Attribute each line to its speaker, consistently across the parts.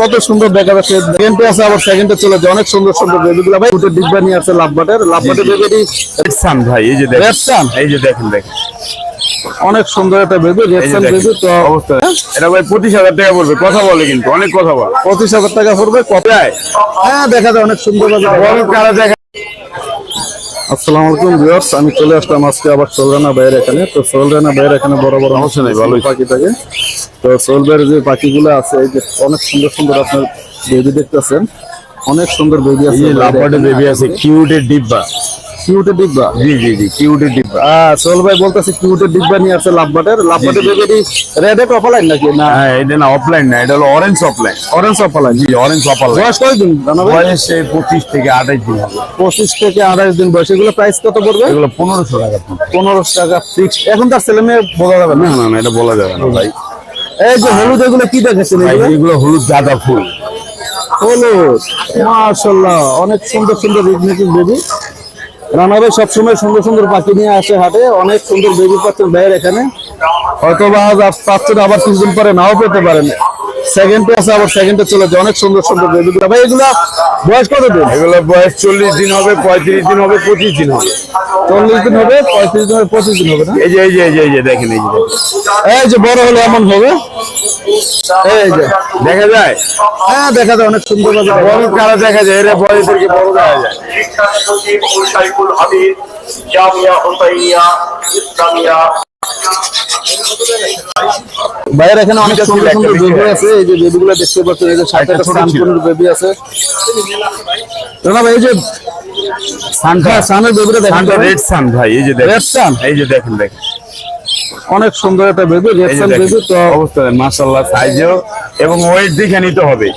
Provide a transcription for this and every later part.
Speaker 1: কত সুন্দর দেখা যাচ্ছে। সেকেন্ডে আছে আবার সেকেন্ডে চলে যায়। অনেক সুন্দর সুন্দর বেবিগুলো ভাই দুটো ডিব্বা নিয়ে আছে লাভবাটের। লাভবাটের বেবি
Speaker 2: সান ভাই এই যে দেখেন।
Speaker 1: রেড সান
Speaker 2: এই যে দেখেন দেখেন।
Speaker 1: অনেক সুন্দর একটা বেবি রেড
Speaker 2: এই যে
Speaker 1: সান বেবি তো
Speaker 2: অবস্থা। এটা ভাই পঁচিশ হাজার টাকা পড়বে। কথা বলে কিন্তু অনেক কথা বলে।
Speaker 1: পঁচিশ হাজার টাকা পড়বে কত হ্যাঁ দেখা যায় অনেক সুন্দর
Speaker 2: বড় কারা দেখা
Speaker 1: আসসালামু আলাইকুম ভিউয়ার্স আমি চলে আসলাম আজকে আবার সোলরানা ভাইয়ের এখানে। তো সোলরানা ভাইয়ের এখানে বড় বড়
Speaker 2: হচ্ছে নাই ভালোই।
Speaker 1: পাখি থাকে। তো সোল ভাইয়ের যে পাখিগুলো আছে এই যে অনেক সুন্দর সুন্দর আপনার বেবি দেখতেছেন। অনেক সুন্দর বেবি আছে
Speaker 2: লাভবার্ডের বেবি আছে কিউটের ডিব্বা।
Speaker 1: কিউটের ডিব্বা?
Speaker 2: জি জি জি কিউটের ডিব্বা।
Speaker 1: আহ সোল ভাই বলতেছে কিউটের ডিব্বা নিয়ে আছে লাভবাটের। লাভবাটের বেবি রেডে কপালাইন নাকি? না।
Speaker 2: হ্যাঁ এটা না অফলাইন না এটা হলো অরেঞ্জ অফলাইন
Speaker 1: অরেঞ্জ কপালাইন
Speaker 2: জি অরেঞ্জ অফলাইন
Speaker 1: বয়স কয়দিন
Speaker 2: বয়স পঁচিশ থেকে আঠাশ দিন
Speaker 1: পঁচিশ থেকে আঠাশ দিন বয়স। এগুলো প্রাইস কত পড়বে?
Speaker 2: এগুলো পনেরোশো টাকা।
Speaker 1: পনেরোশো টাকা ফিক্স এখন তার ছেলে মেয়ে বোঝা যাবে না।
Speaker 2: না না এটা বলা যাবে না ভাই।
Speaker 1: এই যে হলুদ এগুলো কি এগুলো?
Speaker 2: এগুলো হলুদ গাঁদা ফুল।
Speaker 1: হলুদ। মাশাল্লাহ অনেক সুন্দর সুন্দর রিগনেটিভ বেবি। রানাবে সবসময় সুন্দর সুন্দর পাখি নিয়ে আসে হাটে। অনেক সুন্দর বেবি পাচ্ছেন ভাইয়ের এখানে। হয়তো বা আজ পাচ্ছেন আবার কিছুদিন পরে নাও পেতে পারেন। সেকেন্ডে আছে আবার সেকেন্ডে চলে যায়। অনেক সুন্দর সুন্দর বেবি ভাই এগুলা বয়স কত দিন
Speaker 2: এগুলো বয়স চল্লিশ দিন হবে পঁয়ত্রিশ দিন হবে পঁচিশ দিন হবে।
Speaker 1: চল্লিশ দিন হবে পঁয়ত্রিশ দিন হবে পঁচিশ দিন হবে না?
Speaker 2: এই যে এই যে এই যে এই যে দেখেন এই যে
Speaker 1: এই যে বড় হলে এমন হবে? এই যে।
Speaker 2: দেখা যায়?
Speaker 1: হ্যাঁ দেখা যায় অনেক সুন্দর
Speaker 2: বড় কারা দেখা যায়? এরা বয়সেরকে বড় দেখা যায়।
Speaker 3: শিক্ষা সচিব সাইফুল হামিদ জামিয়া হোসাইনিয়া ইসলামিয়া।
Speaker 1: ভাইয়ের এখানে অনেক সুন্দর
Speaker 2: একটা
Speaker 1: সুন্দর
Speaker 2: বেবি আছে।
Speaker 1: এই যে বেবিগুলো দেখতে পাচ্ছেন এই যে সাথে
Speaker 2: একটা
Speaker 1: বেবি আছে। জানাব এই যে সানটা সানের বেবিটা দেখেন
Speaker 2: রেড সান ভাই এই যে দেখেন।
Speaker 1: Red sun?
Speaker 2: এই যে দেখেন দেখেন।
Speaker 1: অনেক সুন্দর একটা বেবি রেড সান বেবি তো
Speaker 2: অবস্থা মাশাআল্লাহ সাইজও এবং ওয়েট দেখে নিতে হবে।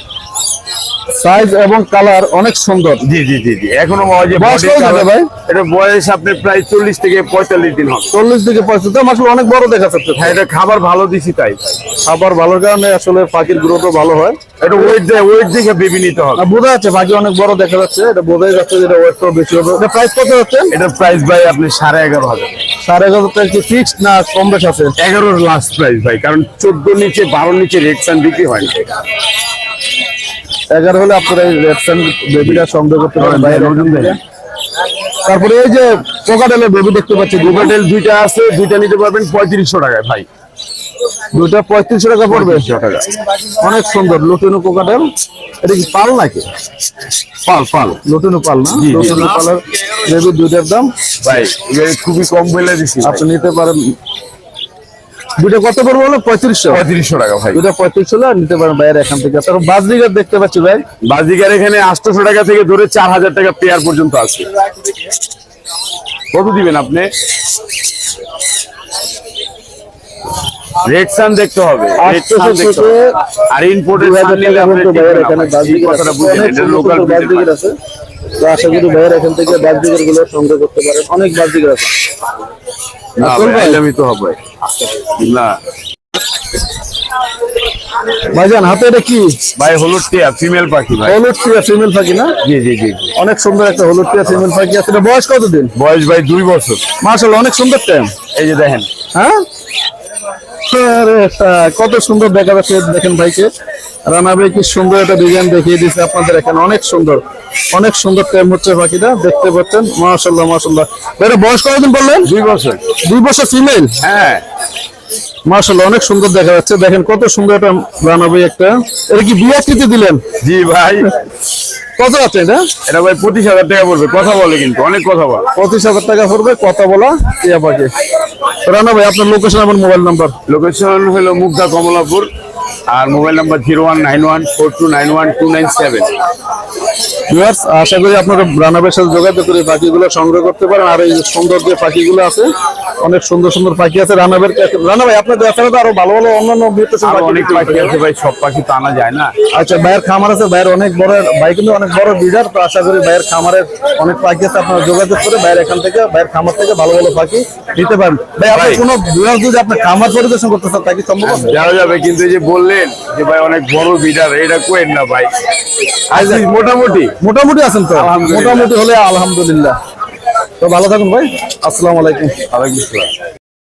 Speaker 1: সাইজ এবং কালার অনেক সুন্দর।
Speaker 2: জি জি জি জি।
Speaker 1: এখনও ভাই?
Speaker 2: এটা বয়স আপনি প্রায় চল্লিশ থেকে পঁয়তাল্লিশ দিন হবে।
Speaker 1: চল্লিশ থেকে পঁয়ত্রিশ মাসে অনেক বড় দেখা যাচ্ছে
Speaker 2: হ্যাঁ এটা খাবার ভালো দিছি তাই।
Speaker 1: খাবার ভালো কারণে আসলে পাখির গ্রোথও ভালো হয়।
Speaker 2: এটা ওয়েট দেয় ওয়েট দেখে বেবি নিতে হবে।
Speaker 1: বোঝা যাচ্ছে পাখি অনেক বড় দেখা যাচ্ছে। এটা বোঝাই যাচ্ছে যে এটা ওয়েটটাও বেশি হবে। এটা প্রাইস কত হচ্ছে?
Speaker 2: এটার প্রাইস ভাই আপনি সাড়ে এগারো হাজার।
Speaker 1: সাড়ে এগারো টাকা কি ফিক্সড না কম বেশ আছে?
Speaker 2: এগারোর লাস্ট প্রাইস ভাই কারণ চোদ্দ নিচে বারো নিচে রেট সান বিক্রি হয় না।
Speaker 1: এগারো হলে আপনারা এই রেডসান বেবিটা সংগ্রহ করতে পারেন বাইরে।
Speaker 2: ওজন।
Speaker 1: তারপরে এই যে কোকাটেলের বেবি দেখতে পাচ্ছি
Speaker 2: হোটেল দুইটা আছে দুইটা নিতে পারবেন পঁয়ত্রিশশো টাকায় ভাই।
Speaker 1: দুইটা পঁয়ত্রিশশো টাকা পড়বে।
Speaker 2: টাকা।
Speaker 1: অনেক সুন্দর লুটিনো কোকাটেল এটা কি পাল নাকি?
Speaker 2: পাল পাল।
Speaker 1: লুটিনো পাল না। লুটিনো পালের বেবি দুইটার দাম।
Speaker 2: ভাই খুবই কম বলে দিছি।
Speaker 1: আপনি নিতে পারেন দুইটা কত পড়বে বলো? পঁয়ত্রিশশো।
Speaker 2: পঁয়ত্রিশশো টাকা ভাই।
Speaker 1: দুইটা পঁয়ত্রিশশো হলে নিতে পারেন বাইরে এখান থেকে। তারপর বাজরিগার দেখতে পাচ্ছি ভাই।
Speaker 2: বাজিকার এখানে আটশোশো টাকা থেকে ধরে চার হাজার টাকা পেয়ার পর্যন্ত আছে। কত দিবেন আপনি? রেড সান দেখতে হবে। রেড সান
Speaker 1: 800
Speaker 2: দেখতে আর ইম্পোর্টেড
Speaker 1: ভাইয়ের এখানে বাজরিগার
Speaker 2: লোকাল
Speaker 1: আছে? তো আশা করি ভাইয়ের এখান থেকে বাজরিগারগুলো সংগ্রহ করতে পারেন। অনেক বাজরিগার আছে।
Speaker 2: না
Speaker 1: আসল ভাই?
Speaker 2: ভাই? আমি তো হবে। না।
Speaker 1: ভাইজান হাতে এটা কি?
Speaker 2: ভাই হলুদ টিয়া ফিমেল পাখি ভাই।
Speaker 1: হলুদ টিয়া ফিমেল পাখি না?
Speaker 2: জি জি জি।
Speaker 1: অনেক সুন্দর একটা হলুদ টিয়া ফিমেল পাখি আছে। বয়স কতদিন?
Speaker 2: বয়স ভাই দুই বছর।
Speaker 1: মার্শাল অনেক সুন্দর টাইম
Speaker 2: এই যে দেখেন।
Speaker 1: হ্যাঁ? কত সুন্দর দেখা যাচ্ছে দেখেন ভাইকে। রানা ভাই কি সুন্দর একটা ডিজাইন দেখিয়ে দিচ্ছে আপনাদের এখানে অনেক সুন্দর। অনেক সুন্দর টাইম হচ্ছে পাখিটা দেখতে পাচ্ছেন মাশাল্লাহ মাশাল্লাহ এটা বয়স কতদিন বললেন?
Speaker 2: দুই বছর।
Speaker 1: দুই বছর ফিমেল
Speaker 2: হ্যাঁ।
Speaker 1: মাশাল্লাহ অনেক সুন্দর দেখা যাচ্ছে। দেখেন কত সুন্দর একটা রানা ভাই একটা। এটা কি বিয়ে আকৃতি দিলেন?
Speaker 2: জি ভাই।
Speaker 1: কত আছে এটা?
Speaker 2: এটা ভাই পঁচিশ হাজার টাকা পড়বে কথা বলে কিন্তু অনেক কথা বলে।
Speaker 1: পঁচিশ হাজার টাকা পড়বে কথা বলা টিয়া পাখি রানা ভাই আপনার লোকেশন আমার মোবাইল নাম্বার
Speaker 2: লোকেশন হলো মুগ্ধা কমলাপুর আর mobile number zero one nine one four two nine one two nine seven
Speaker 1: viewers আশা করি আপনারা রানাবের সাথে যোগাযোগ করে পাখিগুলো সংগ্রহ করতে পারেন। আর এই সুন্দর যে পাখিগুলো আছে অনেক সুন্দর সুন্দর পাখি আছে রানাবের। রানা ভাই আপনাদের এখানে তো আরও ভালো ভালো অন্যান্য
Speaker 2: অনেক পাখি আছে ভাই সব পাখি তো আনা যায় না।
Speaker 1: আচ্ছা ভাইয়ের খামার আছে ভাইয়ের অনেক বড় ভাই কিন্তু অনেক বড় বিডার তো আশা করি ভাইয়ের খামারের অনেক পাখি আছে আপনারা যোগাযোগ করে ভাইয়ের এখান থেকে ভাইয়ের খামার থেকে ভালো ভালো পাখি নিতে পারেন। ভাই আপনি। কোনো ভিউয়ার্স যদি আপনার খামার পরিদর্শন করতে চান তাকে সম্ভব?
Speaker 2: যাওয়া যাবে কিন্তু এই যে বললেন যে ভাই অনেক বড় বিডার এটা কোয়েন না ভাই। আচ্ছা। মোটামুটি।
Speaker 1: মোটামুটি আছেন তো? মোটামুটি হলে আলহামদুলিল্লাহ। তো ভালো থাকুন ভাই। আসসালামু আলাইকুম।
Speaker 2: আলাইকুম আসসালাম।